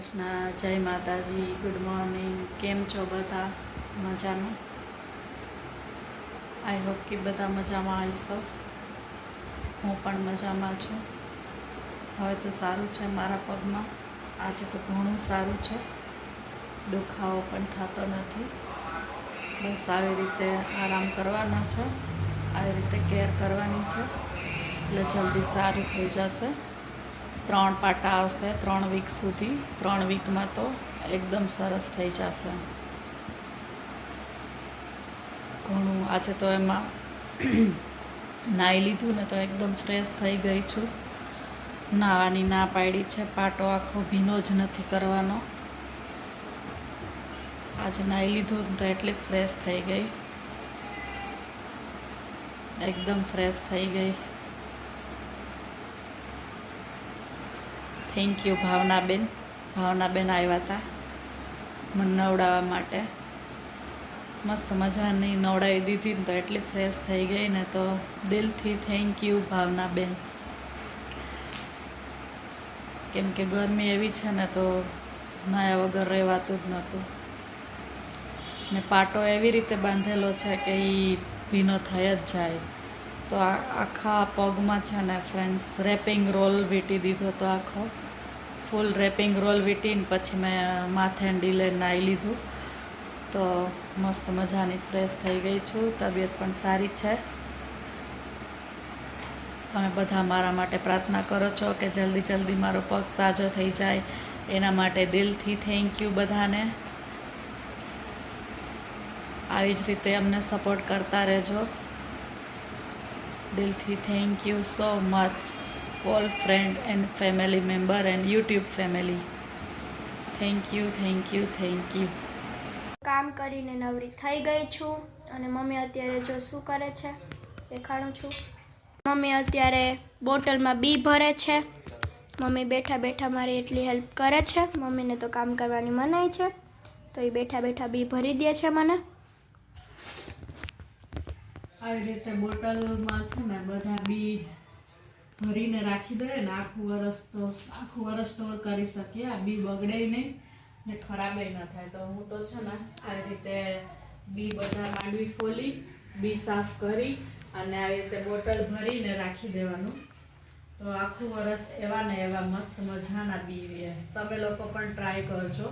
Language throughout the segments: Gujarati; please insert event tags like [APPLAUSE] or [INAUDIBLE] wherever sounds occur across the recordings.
કૃષ્ણ, જય માતાજી ગુડ મોર્નિંગ કેમ છો બધા? મજામાં? આઈ હોપ કે બધા મજામાં હશો. હું પણ મજામાં છું. હવે તો સારું છે મારા પગમાં. આજે તો ઘણું સારું છે. દુખાવો પણ થતો નથી. બસ આવી રીતે આરામ કરવાનો છે. આવી રીતે કેર કરવાની છે. એટલે જલ્દી સારું થઈ જશે. ત્રણ પાટા આવશે, ત્રણ વીક સુધી. ત્રણ વીકમાં તો એકદમ સરસ થઈ જશે. ઘણું આજે તો એમાં [CLEARS THROAT] નાહી લીધું ને તો એકદમ ફ્રેશ થઈ ગઈ છું. નાહવાની ના પાડી છે, પાટો આખો ભીનો જ નથી કરવાનો. આજે નાહી લીધું તો એટલી ફ્રેશ થઈ ગઈ. એકદમ ફ્રેશ થઈ ગઈ. Thank you Bhavnaben. ભાવનાબેન આવ્યા હતા મને નવડાવવા માટે. મસ્ત મજાની નવડાવી દીધી ને તો એટલી ફ્રેશ થઈ ગઈ ને તો દિલથી થેન્ક યુ ભાવનાબેન. કેમ કે ગરમી એવી છે ને તો નાયા વગર રહેવાતું જ નહોતું. ને પાટો એવી રીતે બાંધેલો છે કે એ ભીનો થઈ જ જાય. તો આ આખા પગમાં છે ને ફ્રેન્ડ્સ રેપિંગ રોલ વીંટી દીધો તો આખો. ફૂલ રેપિંગ રોલ વીંટીને પછી મેં માથે ડીલે નાહી લીધું. તો મસ્ત મજાની ફ્રેશ થઈ ગઈ છું. તબિયત પણ સારી છે. તમે બધા મારા માટે પ્રાર્થના કરો છો કે જલ્દી જલ્દી મારો પગ સાજો થઈ જાય. એના માટે દિલથી થેન્ક યુ બધાને. આવી જ રીતે અમને સપોર્ટ કરતા રહેજો. દિલથી thank you so much all friend and family member and YouTube family thank you thank you thank you કામ કરીને નવરી થઈ ગઈ છું અને મમ્મી અત્યારે જો શું કરે છે દેખાડું છું. મમ્મી અત્યારે બોટલમાં બી ભરે છે. મમ્મી બેઠા બેઠા મારી એટલી હેલ્પ કરે છે. મમ્મીને તો કામ કરવાની મનાઈ છે. તો એ બેઠા બેઠા બી ભરી દે છે મને. આવી રીતે બોટલમાં છે ને બધા બી ભરીને રાખી દે ને આખું વરસ તો આખું વરસ સ્ટોર કરી શકીએ. આ બી બગડે નહીં ને ખરાબે ન થાય. તો હું તો છે ને આવી રીતે બી બધા માંડવી ફોલી, બી સાફ કરી અને આવી રીતે બોટલ ભરીને રાખી દેવાનું. તો આખું વરસ એવા ને એવા મસ્ત મજાના બી રહે. તમે લોકો પણ ટ્રાય કરજો.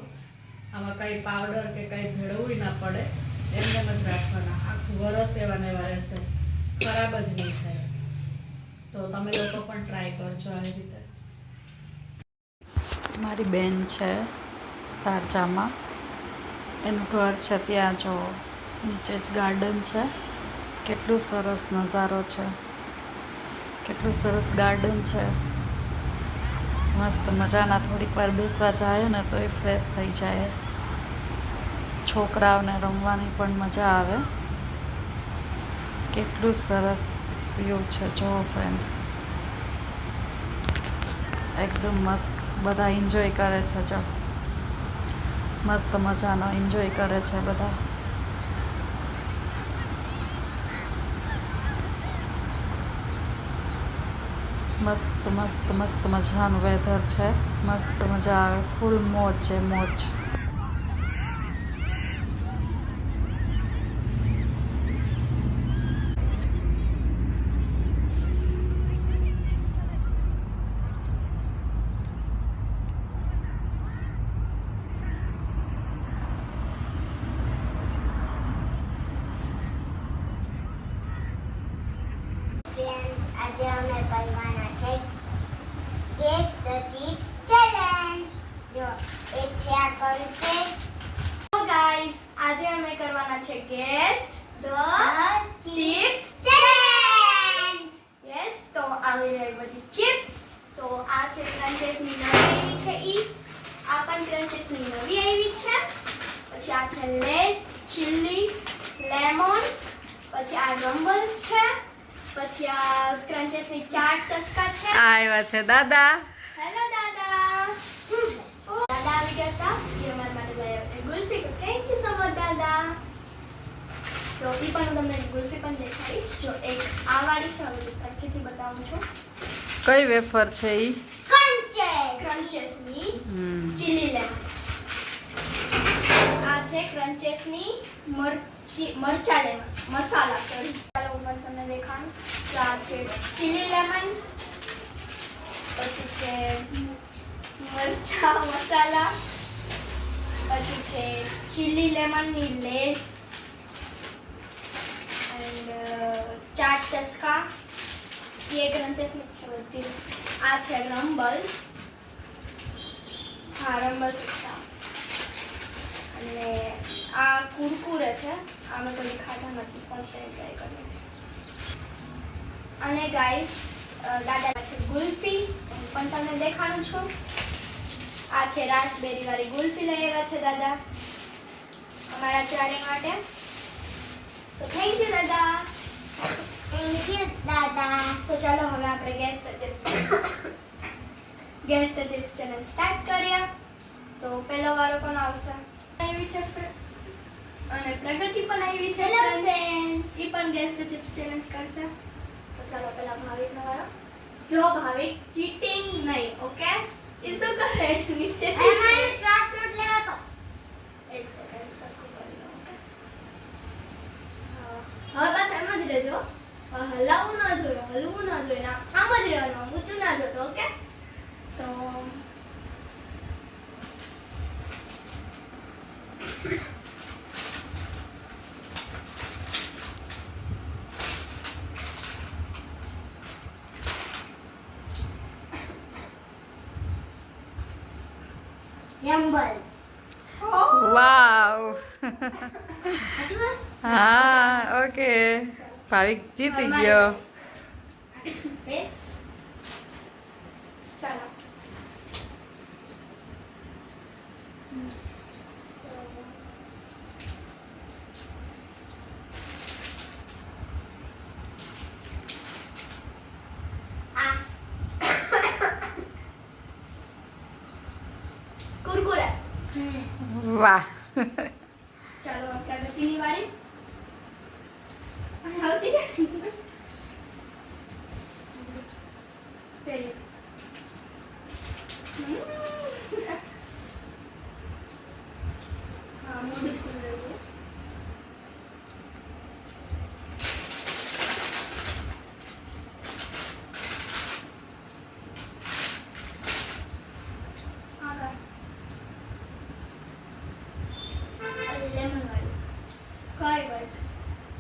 આમાં કંઈ પાવડર કે કંઈ ભેળવવું ના પડે. એમને જ રાખવાના. આખું વરસ એવા ને એવા ખરાબ જ નહીં થાય. તો તમે લોકો પણ ટ્રાય કરજો આવી રીતે. મારી બેન છે સારજામાં. એનું ઘર છે ત્યાં જો. નીચે જ ગાર્ડન છે. કેટલું સરસ નજારો છે. કેટલું સરસ ગાર્ડન છે. મસ્ત મજાના થોડીક વાર બેસવા જાય ને તો એ ફ્રેશ થઈ જાય. છોકરાઓને રમવાની પણ મજા આવે. કેટલું સરસ વ્યૂ છે. જુઓ ફ્રેન્ડ્સ એકદમ મસ્ત. બધા એન્જોય કરે છે. જો. મસ્ત મજાનો એન્જોય કરે છે બધા. મસ્ત મસ્ત મસ્ત મજાનું વેધર છે. મસ્ત મજા આવે. ફૂલ મોજ છે, મોજ ફ્રેન્ડ્સ આજે અમે કરવાના છે ગેસ ધ ચિપ્સ ચેલેન્જ જો એક છે આ કન્ટેસ તો ગાઈસ આજે અમે કરવાના છે guess the chips challenge yes તો આવી રહી બધી ચિપ્સ તો આ છે ક્રન્ચેસની નવી આવી છે ઈ આ પણ ક્રન્ચેસની નવી આવી છે પછી આ છે લેસ ચીલી લેમન પછી આ રમ્બલ્સ છે પછી આ ચાર ચસ્કા છે. આવ્યા છે દાદા. હેલો દાદા. દાદા આવી ગયા હતા. એ અમારા માટે લઈ આવ્યા છે ગુલ્ફી. તો થેન્ક યુ સો મચ દાદા. તો એ પણ હું તમને ગુલ્ફી પણ દેખાડીશ. જો એક આ વાળી છે હવે સરખીથી બતાવું છું. કઈ વેફર છે એ ક્રન્ચેસ ક્રન્ચેસની ચીલી લેમન છે ક્રન્ચેસની મરચી, મરચા લેમન મસાલા સોરી ચાલો ઉપર તમને તો આ છે ચીલી લેમન પછી છે મરચા, મસાલા, પછી છે ચીલી લેમનની લેસ એન્ડ ચાટ ચસ્કા. એ ક્રન્ચેસની છે બધી. આ છે રમ્બલ હા રમ્બલ હતા અને આ કુરકુરે છે. આમાં કોઈ ખાતા નથી. ફર્સ્ટ ટાઈમ ટ્રાય કરીએ છીએ. અને ગાઈસ દાદા છે ગુલ્ફી. પણ તમને દેખાડું છું. આ છે રાસબેરી વાળી ગુલ્ફી લઈ આવ્યા છે દાદા. અમારા ચારે માટે. તો થેન્ક યુ દાદા. થેન્ક યુ દાદા. તો ચાલો હવે આપણે guess the guess chips channel start કરીએ. તો પહેલો વારો કોણ આવશે? આવી છે અને પ્રગતિ પણ આવી છે હેલો. ફ્રેન્ડ્સ ઈ પણ ગેસ ધ ચિપ્સ ચેલેન્જ કરશે. તો ચાલો પહેલા ભાવિકનો વારો. જો ભાવિક ચીટિંગ નહીં ઓકે ઈ શું કરે? નીચે એમાં શ્વાસ નથી લેવાતો. એક સેકન્ડ સરખું કરી લો હવે બસ એમ જ રહેજો. હલાવવું ના જોઈએ હલવું ના જોઈએ ના આમ જ રહેવાનું ઊંચું ના જોતો ઓકે તો જમ્બલ્સ વાવ હજુ હા ઓકે ભાવિક જીતી ગયો બે ચાલો આ કુરકુરે હમ વાહ. ચાલો પ્રગતિની વારી આવતી ને. હા મોઢું જ ખુલ્લું રહ્યું. આગળ. ઓલી લેમન વાળી કઈ વાત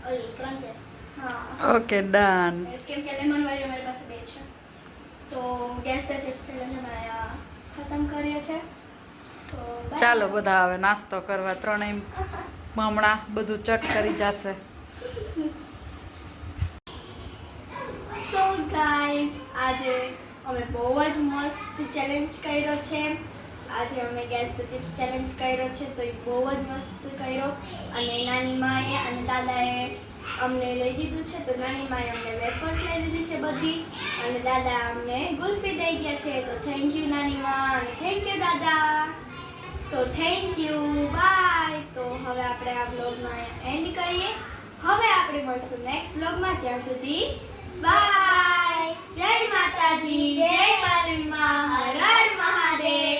ઓલી ક્રન્ચેસ હા ઓકે ડન કેમ કે લેમન વાળી અમારી પાસે બે છે તો ગેસ ધ ચિપ્સ ચેલેન્જ અમે ખતમ કરીએ તો ચાલો બધા હવે નાસ્તો કરવા ત્રણેય હમણાં બધું ચટ કરી જશે સો ગાઈસ આજે અમે બહુ જ મસ્ત ચેલેન્જ કર્યો છે આજે અમે ગેસ ધ ચિપ્સ ચેલેન્જ કર્યો છે તો એ બહુ જ મસ્ત કર્યો અને નાની માએ અને દાદાએ અમને લઈ દીધું છે, તો નાની માએ અમને વેફર્સ લઈ દીધી છે બધી. અને દાદા અમને ગુલ્ફી દઈ ગયા છે, તો થેન્ક યુ નાની મા, અને થેન્ક યુ દાદા. તો થેન્ક યુ બાય તો હવે આપણે આ બ્લોગમાં એન્ડ કરીએ. હવે આપણે મળશું નેક્સ્ટ બ્લોગમાં ત્યાં સુધી બાય જય માતાજી, જય મારી મા. હર મહાદેવ.